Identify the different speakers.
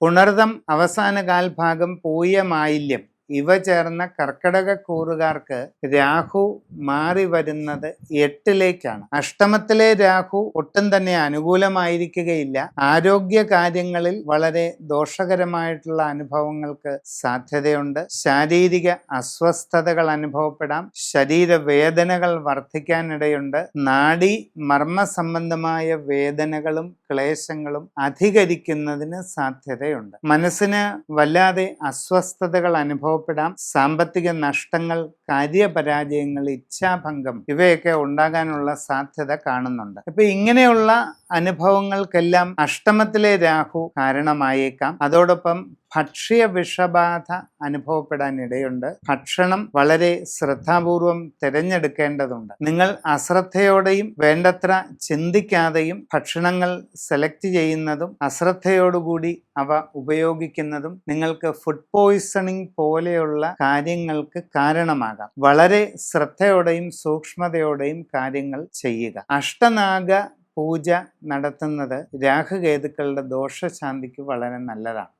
Speaker 1: പുണർദം അവസാന കാൽഭാഗം പൂയ മാലിന്യം ഇവ ചേർന്ന കർക്കടക കൂറുകാർക്ക് രാഹു മാറി വരുന്നത് എട്ടിലേക്കാണ്. അഷ്ടമത്തിലെ രാഹു ഒട്ടും തന്നെ അനുകൂലമായിരിക്കുകയില്ല. ആരോഗ്യ കാര്യങ്ങളിൽ വളരെ ദോഷകരമായിട്ടുള്ള അനുഭവങ്ങൾക്ക് സാധ്യതയുണ്ട്. ശാരീരിക അസ്വസ്ഥതകൾ അനുഭവപ്പെടാം. ശരീരവേദനകൾ വർദ്ധിക്കാനിടയുണ്ട്. നാഡി മർമ്മ സംബന്ധമായ വേദനകളും ക്ലേശങ്ങളും അധികരിക്കുന്നതിന് സാധ്യതയുണ്ട്. മനസ്സിന് വല്ലാതെ അസ്വസ്ഥതകൾ അനുഭവപ്പെടാം സാമ്പത്തിക നഷ്ടങ്ങൾ കാര്യപരാജയങ്ങൾ ഇച്ഛാഭംഗം ഇവയൊക്കെ ഉണ്ടാകാനുള്ള സാധ്യത കാണുന്നുണ്ട്. ഇപ്പൊ ഇങ്ങനെയുള്ള അനുഭവങ്ങൾക്കെല്ലാം അഷ്ടമത്തിലെ രാഹു കാരണമായേക്കാം. അതോടൊപ്പം ഭക്ഷ്യ വിഷബാധ അനുഭവപ്പെടാൻ ഇടയുണ്ട് ഭക്ഷണം വളരെ ശ്രദ്ധാപൂർവം തിരഞ്ഞെടുക്കേണ്ടതുണ്ട്. നിങ്ങൾ അശ്രദ്ധയോടെയും വേണ്ടത്ര ചിന്തിക്കാതെയും ഭക്ഷണങ്ങൾ സെലക്ട് ചെയ്യുന്നതും അശ്രദ്ധയോടുകൂടി അവ ഉപയോഗിക്കുന്നതും നിങ്ങൾക്ക് ഫുഡ് പോയിസണിംഗ് പോലെയുള്ള കാര്യങ്ങൾക്ക് കാരണമാകാം. വളരെ ശ്രദ്ധയോടെയും സൂക്ഷ്മതയോടെയും കാര്യങ്ങൾ ചെയ്യുക. അഷ്ടനാഗ പൂജ നടത്തുന്നത് രാഹുകേതുക്കളുടെ ദോഷശാന്തിക്ക് വളരെ നല്ലതാണ്.